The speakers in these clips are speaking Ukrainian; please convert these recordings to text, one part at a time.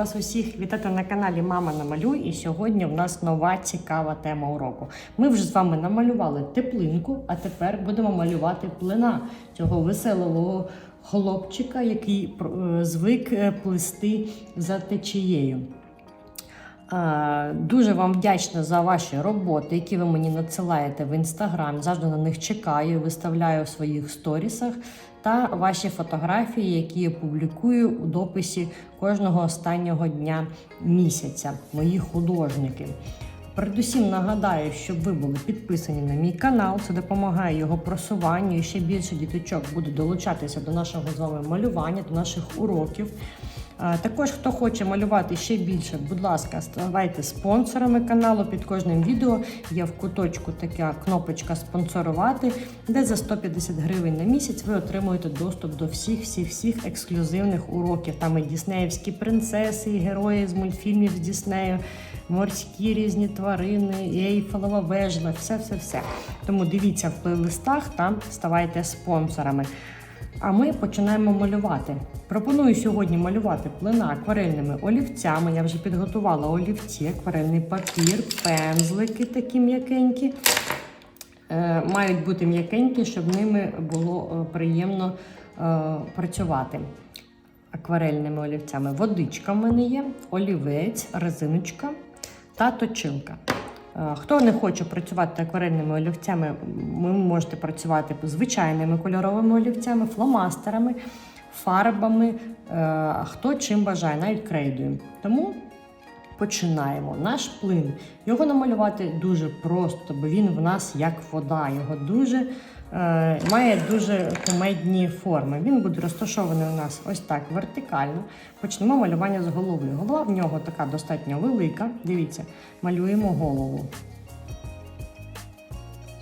вас усіх вітати на каналі Мама Намалюй. І сьогодні в нас нова цікава тема уроку. Ми вже з вами намалювали теплинку, а тепер будемо малювати плина цього веселого хлопчика, який е, звик е, плисти за течією. Дуже вам вдячна за ваші роботи, які ви мені надсилаєте в інстаграм. Завжди на них чекаю, виставляю в своїх сторісах та ваші фотографії, які я публікую у дописі кожного останнього дня місяця. Мої художники. Передусім нагадаю, щоб ви були підписані на мій канал. Це допомагає його просуванню. І ще більше діточок буде долучатися до нашого з вами малювання, до наших уроків. Також, хто хоче малювати ще більше, будь ласка, ставайте спонсорами каналу. Під кожним відео є в куточку така кнопочка спонсорувати, де за 150 гривень на місяць ви отримуєте доступ до всіх всіх всіх ексклюзивних уроків. Там і діснеївські принцеси, і герої з мультфільмів з Діснею, морські різні тварини, і Ейфелева вежа, все, все, все. Тому дивіться в плейлистах, там ставайте спонсорами. А ми починаємо малювати. Пропоную сьогодні малювати плина акварельними олівцями. Я вже підготувала олівці, акварельний папір, пензлики такі м'якенькі. Е, мають бути м'якенькі, щоб ними було е, приємно е, працювати. Акварельними олівцями. Водичка в мене є, олівець, резиночка та точилка. Е, Хто не хоче працювати акварельними олівцями, ви можете працювати звичайними кольоровими олівцями, фломастерами, фарбами, е, хто чим бажає, навіть крейдою. Тому починаємо. Наш плин. Його намалювати дуже просто, бо він в нас як вода. Його дуже має дуже кумедні форми. Він буде розташований у нас ось так вертикально. Почнемо малювання з голови. Голова в нього така достатньо велика. Дивіться, малюємо голову.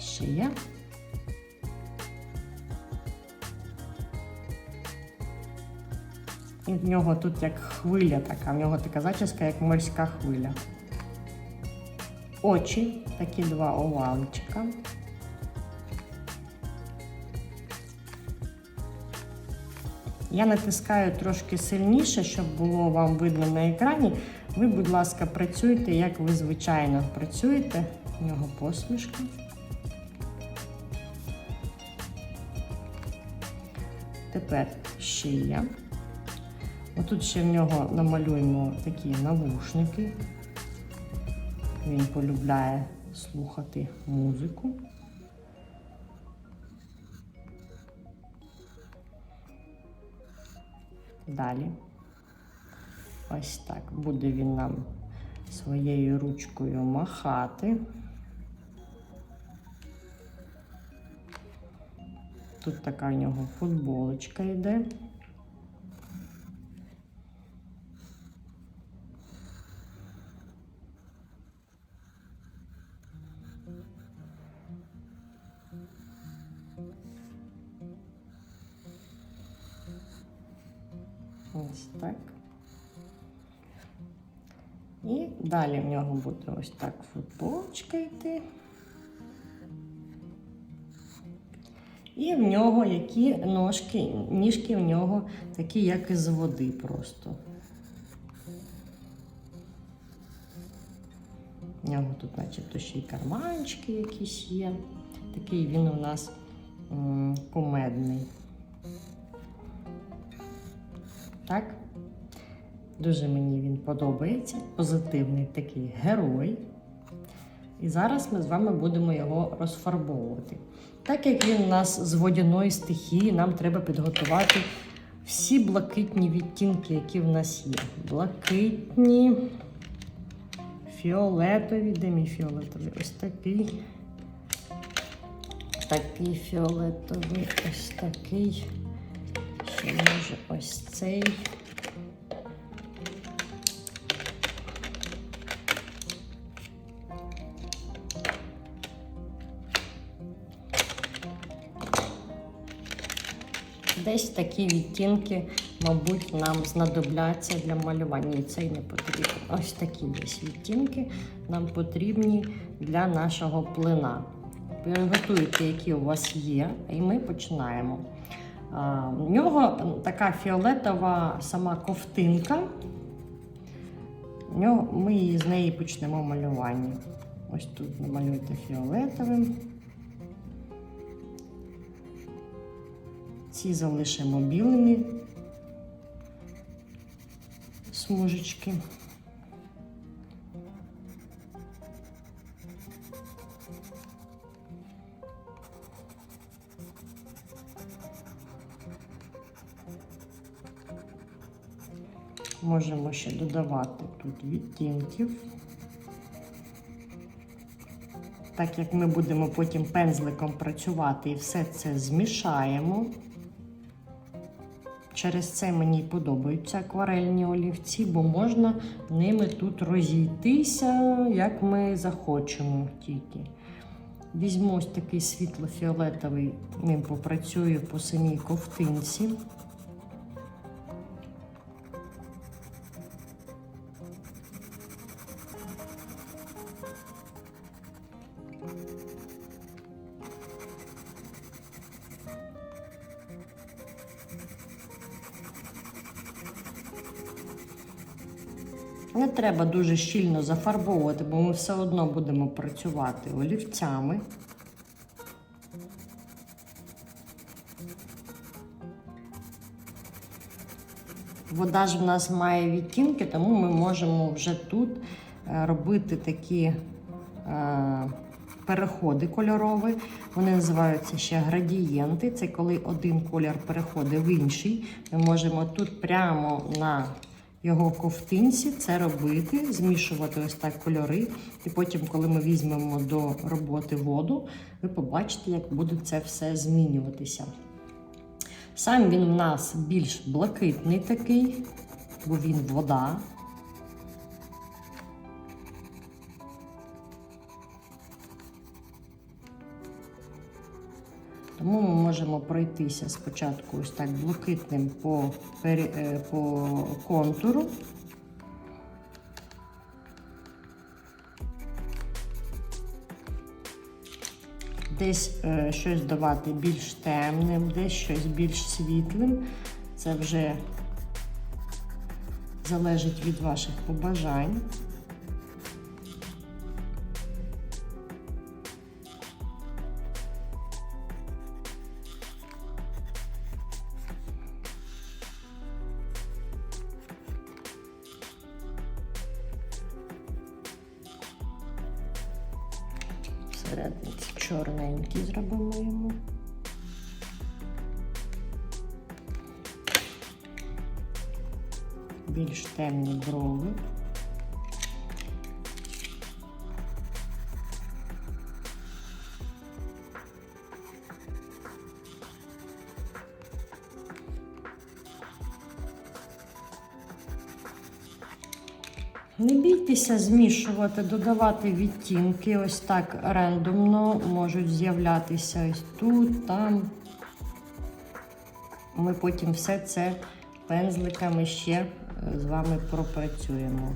Шия. І в нього тут як хвиля така, в нього така зачіска, як морська хвиля. Очі, такі два овалчика. Я натискаю трошки сильніше, щоб було вам видно на екрані. Ви, будь ласка, працюйте, як ви звичайно працюєте. У нього посмішка. Тепер шия. Отут ще в нього намалюємо такі навушники. Він полюбляє слухати музику. Далі. Ось так буде він нам своєю ручкою махати. Тут така в нього футболочка йде. Так. І далі в нього буде ось так футболочка йти. І в нього які ножки, ніжки в нього такі, як із води просто. В нього тут, начебто, ще й карманчики якісь є. Такий він у нас м, кумедний. Так? Дуже мені він подобається. Позитивний такий герой. І зараз ми з вами будемо його розфарбовувати. Так як він у нас з водяної стихії, нам треба підготувати всі блакитні відтінки, які в нас є. Блакитні, фіолетові, де мій фіолетовий? Ось такий. Такий фіолетовий, ось такий. Ще може ось цей. Десь такі відтінки, мабуть, нам знадобляться для малювання. І цей не потрібен. Ось такі десь відтінки нам потрібні для нашого плина. Приготуйте, які у вас є, і ми починаємо. У нього така фіолетова сама ковтинка. ми з неї почнемо малювання. Ось тут намалюйте фіолетовим. Ці залишимо білими смужечки. Можемо ще додавати тут відтінків. Так як ми будемо потім пензликом працювати і все це змішаємо. Через це мені подобаються акварельні олівці, бо можна ними тут розійтися, як ми захочемо тільки. Візьму ось такий світло-фіолетовий, ним попрацюю по самій ковтинці. Не треба дуже щільно зафарбовувати, бо ми все одно будемо працювати олівцями. Вода ж в нас має відтінки, тому ми можемо вже тут е, робити такі е, переходи кольорові. Вони називаються ще градієнти. Це коли один колір переходить в інший. Ми можемо тут прямо на його ковтинці це робити, змішувати ось так кольори. І потім, коли ми візьмемо до роботи воду, ви побачите, як буде це все змінюватися. Сам він у нас більш блакитний такий, бо він вода. Тому ми можемо пройтися спочатку ось так блакитним по, е, по контуру. Десь е, щось давати більш темним, десь щось більш світлим. Це вже залежить від ваших побажань. Всередниці чорненький зробимо йому. Більш темні брови. Не бійтеся змішувати, додавати відтінки. Ось так рандомно можуть з'являтися ось тут, там. Ми потім все це пензликами ще е, з вами пропрацюємо.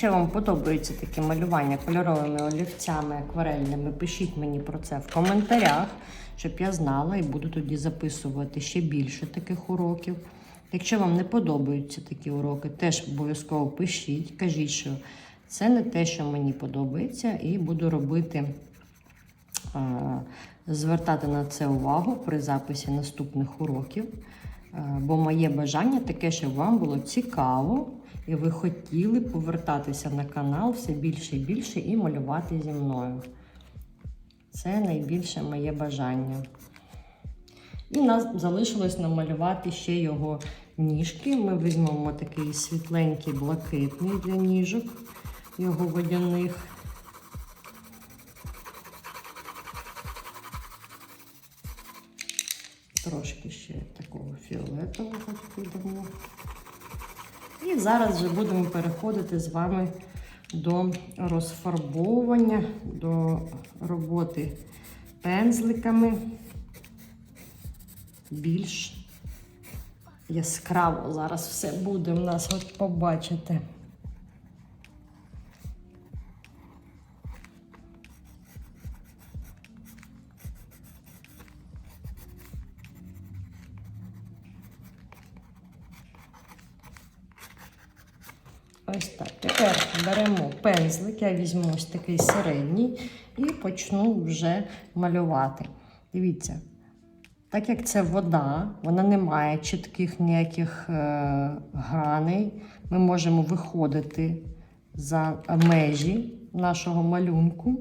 Якщо вам подобається таке малювання кольоровими олівцями акварельними, пишіть мені про це в коментарях, щоб я знала і буду тоді записувати ще більше таких уроків. Якщо вам не подобаються такі уроки, теж обов'язково пишіть, кажіть, що це не те, що мені подобається, і буду робити, звертати на це увагу при записі наступних уроків. Бо моє бажання таке, щоб вам було цікаво, і ви хотіли повертатися на канал все більше і більше і малювати зі мною. Це найбільше моє бажання. І нас залишилось намалювати ще його ніжки. Ми візьмемо такий світленький блакитний для ніжок, його водяних. Трошки ще такого фіолетового підемо. І зараз вже будемо переходити з вами до розфарбовування, до роботи пензликами більш яскраво зараз все буде у нас, от побачите. Ось так. Тепер беремо пензлик, я візьму ось такий середній і почну вже малювати. Дивіться, так як це вода, вона не має чітких ніяких е, граней. Ми можемо виходити за межі нашого малюнку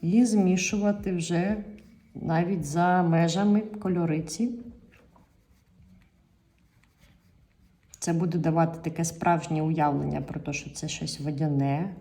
і змішувати вже навіть за межами кольориці. Це буде давати таке справжнє уявлення про те, що це щось водяне.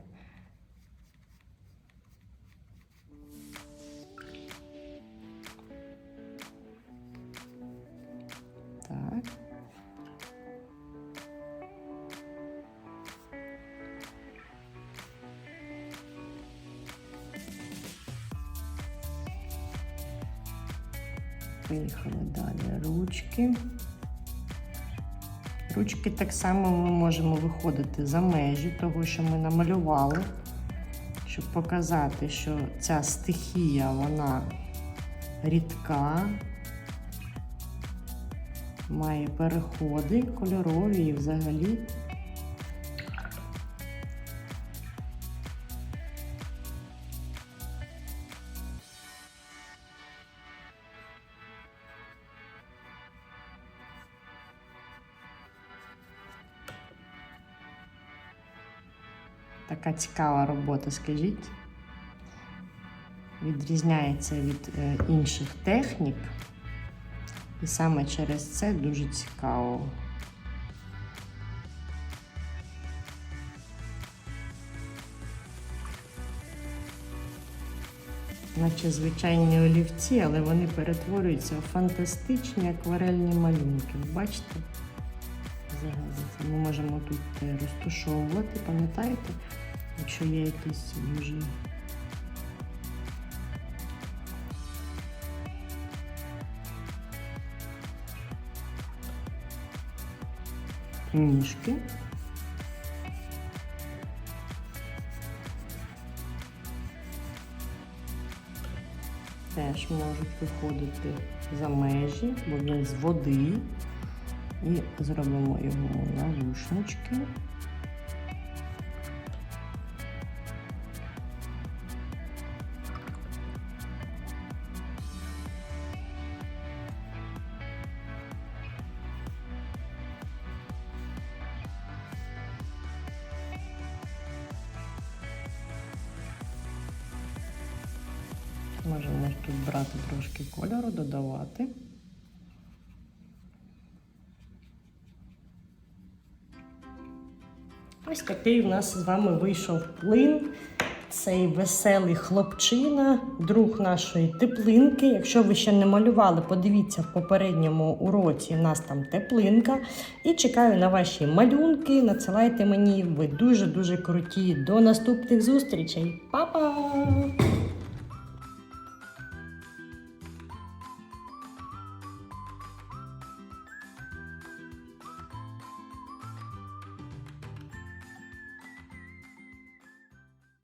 Поїхали далі ручки. Ручки так само ми можемо виходити за межі того, що ми намалювали, щоб показати, що ця стихія, вона рідка, має переходи кольорові і взагалі. Така цікава робота, скажіть. Відрізняється від е, інших технік. І саме через це дуже цікаво. Наче звичайні олівці, але вони перетворюються в фантастичні акварельні малюнки. Бачите? Зараз ми можемо тут е, розташовувати, пам'ятаєте, якщо є якісь дуже ніжки. Теж можуть виходити за межі, бо він з води. І зробимо йому навушнички. Можемо тут брати трошки кольору, додавати. Ось такий у нас з вами вийшов плин. Цей веселий хлопчина, друг нашої теплинки. Якщо ви ще не малювали, подивіться в попередньому уроці. У нас там теплинка. І чекаю на ваші малюнки. Надсилайте мені. Ви дуже-дуже круті. До наступних зустрічей. Па-па!